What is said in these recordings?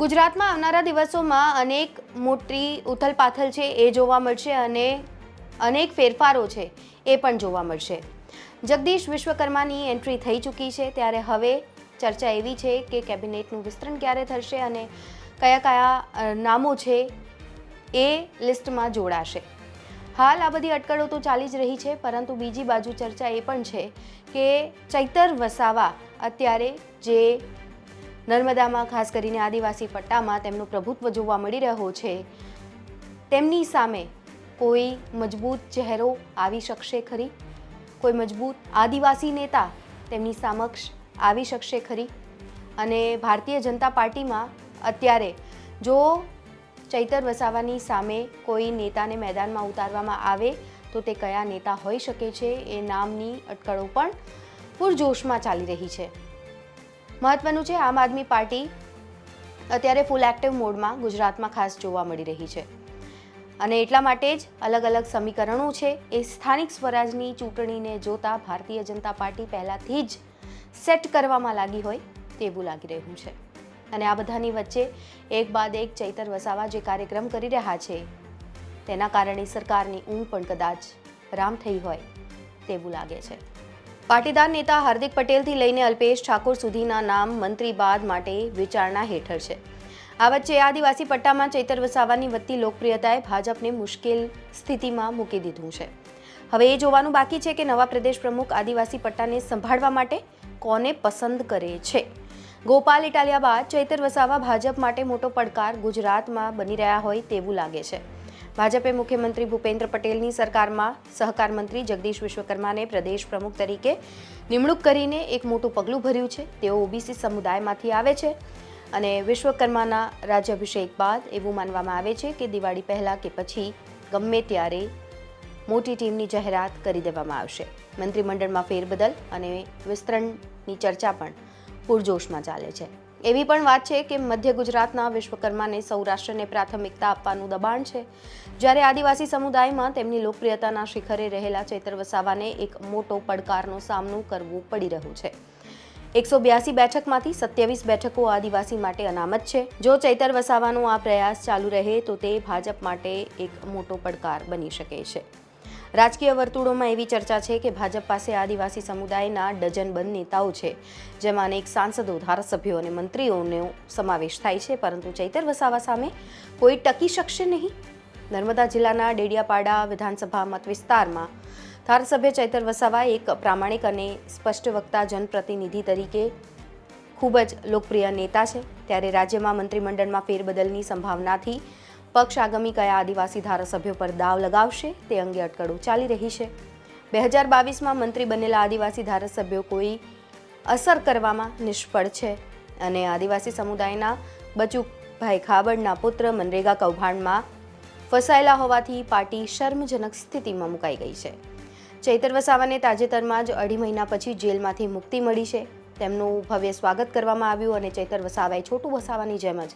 ગુજરાતમાં આવનારા દિવસોમાં અનેક મોટી ઉથલપાથલ છે, એ જોવા મળશે અને અનેક ફેરફારો છે, એ પણ જોવા મળશે. જગદીશ વિશ્વકર્માની એન્ટ્રી થઈ ચૂકી છે, ત્યારે હવે ચર્ચા એવી છે કે કેબિનેટનું વિસ્તરણ ક્યારે થશે અને કયા કયા નામો છે, એ લિસ્ટમાં જોડાશે. હાલ આ બધી અટકળો તો ચાલી જ રહી છે, પરંતુ બીજી બાજુ ચર્ચા એ પણ છે કે ચૈતર વસાવા અત્યારે જે નર્મદામાં ખાસ કરીને આદિવાસી પટ્ટામાં તેમનું પ્રભુત્વ જોવા મળી રહ્યો છે. તેમની સામે કોઈ મજબૂત ચહેરો આવી શકશે ખરી? કોઈ મજબૂત આદિવાસી નેતા તેમની સમક્ષ આવી શકશે ખરી? અને ભારતીય જનતા પાર્ટીમાં અત્યારે જો ચૈતર વસાવાની સામે કોઈ નેતાને મેદાનમાં ઉતારવામાં આવે, તો તે કયા નેતા હોઈ શકે છે? એ નામની અટકળો પણ પૂરજોશમાં ચાલી રહી છે. મહત્વનું છે, આમ આદમી પાર્ટી અત્યારે ફૂલ એક્ટિવ મોડમાં ગુજરાતમાં ખાસ જોવા મળી રહી છે. અને એટલા માટે જ અલગ અલગ સમીકરણો છે. એ સ્થાનિક સ્વરાજની ચૂંટણીને જોતા ભારતીય જનતા પાર્ટી પહેલાંથી જ સેટ કરવામાં લાગી હોય તેવું લાગી રહ્યું છે. અને આ બધાની વચ્ચે એક બાદ એક ચૈતર વસાવા જે કાર્યક્રમ કરી રહ્યા છે, તેના કારણે સરકારની ઊંઘ પણ કદાચ રામ થઈ હોય તેવું લાગે છે. પાટીદાર નેતા હાર્દિક પટેલથી લઈને અલ્પેશ ઠાકોર સુધીના નામ મંત્રી બાદ માટે વિચારણા હેઠળ છે. આ વચ્ચે આદિવાસી પટ્ટામાં ચૈતર વસાવાની વધતી લોકપ્રિયતાએ ભાજપને મુશ્કેલ સ્થિતિમાં મૂકી દીધું છે. હવે એ જોવાનું બાકી છે કે નવા પ્રદેશ પ્રમુખ આદિવાસી પટ્ટાને સંભાળવા માટે કોને પસંદ કરે છે. ગોપાલ ઇટાલિયા બાદ ચૈતર વસાવા ભાજપ માટે મોટો પડકાર ગુજરાતમાં બની રહ્યા હોય તેવું લાગે છે. ભાજપે મુખ્યમંત્રી ભૂપેન્દ્ર પટેલની સરકારમાં સહકાર મંત્રી જગદીશ વિશ્વકર્માને પ્રદેશ પ્રમુખ તરીકે નિમણૂક કરીને એક મોટું પગલું ભર્યું છે. તેઓ ઓબીસી સમુદાયમાંથી આવે છે અને વિશ્વકર્માના રાજ્યાભિષેક બાદ એવું માનવામાં આવે છે કે દિવાળી પહેલાં કે પછી ગમે ત્યારે મોટી ટીમની જાહેરાત કરી દેવામાં આવશે. મંત્રીમંડળમાં ફેરબદલ અને વિસ્તરણની ચર્ચા પણ પૂરજોશમાં ચાલે છે. એવી પણ વાત છે કે મધ્ય ગુજરાતના વિશ્વકર્માને સૌરાષ્ટ્રને પ્રાથમિકતા આપવાનું દબાણ છે. જ્યારે આદિવાસી સમુદાયમાં તેમની લોકપ્રિયતાના શિખરે રહેલા ચેતર વસાવાને એક મોટો પડકારનો સામનો કરવો પડી રહ્યો છે. એકસો બ્યાસી બેઠકમાંથી સત્યાવીસ બેઠકો આદિવાસી માટે અનામત છે. જો ચૈતર વસાવાનો આ પ્રયાસ ચાલુ રહે તો તે ભાજપ માટે એક મોટો પડકાર બની શકે છે. રાજકીય વર્તુળોમાં એવી ચર્ચા છે કે ભાજપ પાસે આદિવાસી સમુદાયના ડઝન બંધ નેતાઓ છે, જેમાં અનેક સાંસદો, ધારાસભ્યો અને મંત્રીઓનો સમાવેશ થાય છે, પરંતુ ચૈતર વસાવા સામે કોઈ ટકી શકશે નહીં? નર્મદા જિલ્લાના ડેડિયાપાડા વિધાનસભા મત વિસ્તારમાં ધારાસભ્ય ચૈતર વસાવા એક પ્રામાણિક અને સ્પષ્ટ વક્તા જનપ્રતિનિધિ તરીકે ખૂબ જ લોકપ્રિય નેતા છે. ત્યારે રાજ્યમાં મંત્રીમંડળમાં ફેરબદલની સંભાવનાથી પક્ષ આગામી કયા આદિવાસી ધારાસભ્યો પર દાવ લગાવશે તે અંગે અટકળો ચાલી રહી છે. બે હજાર બાવીસમાં મંત્રી બનેલા આદિવાસી ધારાસભ્યો કોઈ અસર કરવામાં નિષ્ફળ છે અને આદિવાસી સમુદાયના બચુકભાઈ ખાબડના પુત્ર મનરેગા કૌભાંડમાં ફસાયેલા હોવાથી પાર્ટી શર્મજનક સ્થિતિમાં મુકાઈ ગઈ છે. ચૈતર વસાવાને તાજેતરમાં જ અઢી મહિના પછી જેલમાંથી મુક્તિ મળી છે. તેમનું ભવ્ય સ્વાગત કરવામાં આવ્યું અને ચૈતર વસાવાએ છોટું વસાવાની જેમ જ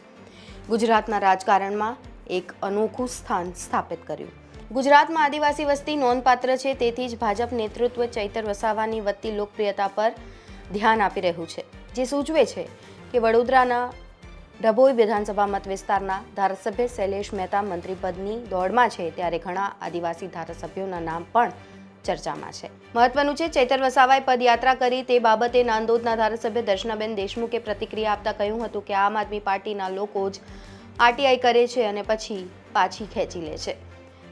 ગુજરાતના રાજકારણમાં એક અનોખું સ્થાન સ્થાપિત કર્યું. ગુજરાતમાં આદિવાસી વસ્તી નોંધપાત્ર છે, તેથી જ ભાજપ નેતૃત્વ ચૈતર વસાવાની વધતી લોકપ્રિયતા પર ધ્યાન આપી રહ્યું છે. જે સૂચવે છે કે વડોદરાના ડભોઈ વિધાનસભા મત વિસ્તારના ધારાસભ્ય શૈલેષ મહેતા મંત્રીપદની દોડમાં છે, ત્યારે ઘણા આદિવાસી ધારાસભ્યોના નામ પણ ચર્ચામાં છે. મહત્વનું છે, ચૈતર વસાવાએ પદયાત્રા કરી, તે બાબતે નાંદોદના ધારાસભ્ય દર્શનાબેન દેશમુખે પ્રતિક્રિયા આપતા કહ્યું હતું કે આમ આદમી પાર્ટીના લોકો જ આરટીઆઈ કરે છે અને પછી પાછી ખેંચી લે છે.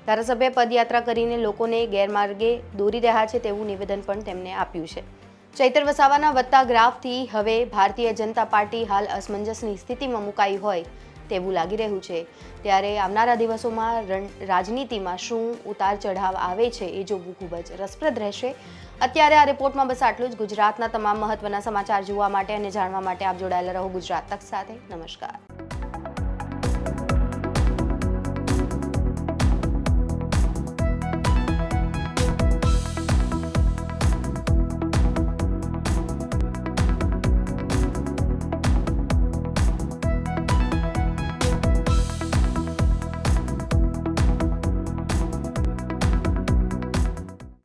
ધારાસભ્ય પદયાત્રા કરીને લોકોને ગેરમાર્ગે દોરી રહ્યા છે તેવું નિવેદન પણ તેમણે આપ્યું છે. ચૈતર વસાવાના વધતા ગ્રાફથી હવે ભારતીય જનતા પાર્ટી હાલ અસમંજસની સ્થિતિમાં મુકાઈ હોય તેવું લાગી રહ્યું છે. ત્યારે આવનારા દિવસોમાં રાજનીતિમાં શું ઉતાર ચઢાવ આવે છે એ જોવું ખૂબ જ રસપ્રદ રહેશે. અત્યારે આ રિપોર્ટમાં બસ આટલું જ. ગુજરાતના તમામ મહત્વના સમાચાર જોવા માટે અને જાણવા માટે આપ જોડાયેલા રહો ગુજરાત તક સાથે. નમસ્કાર.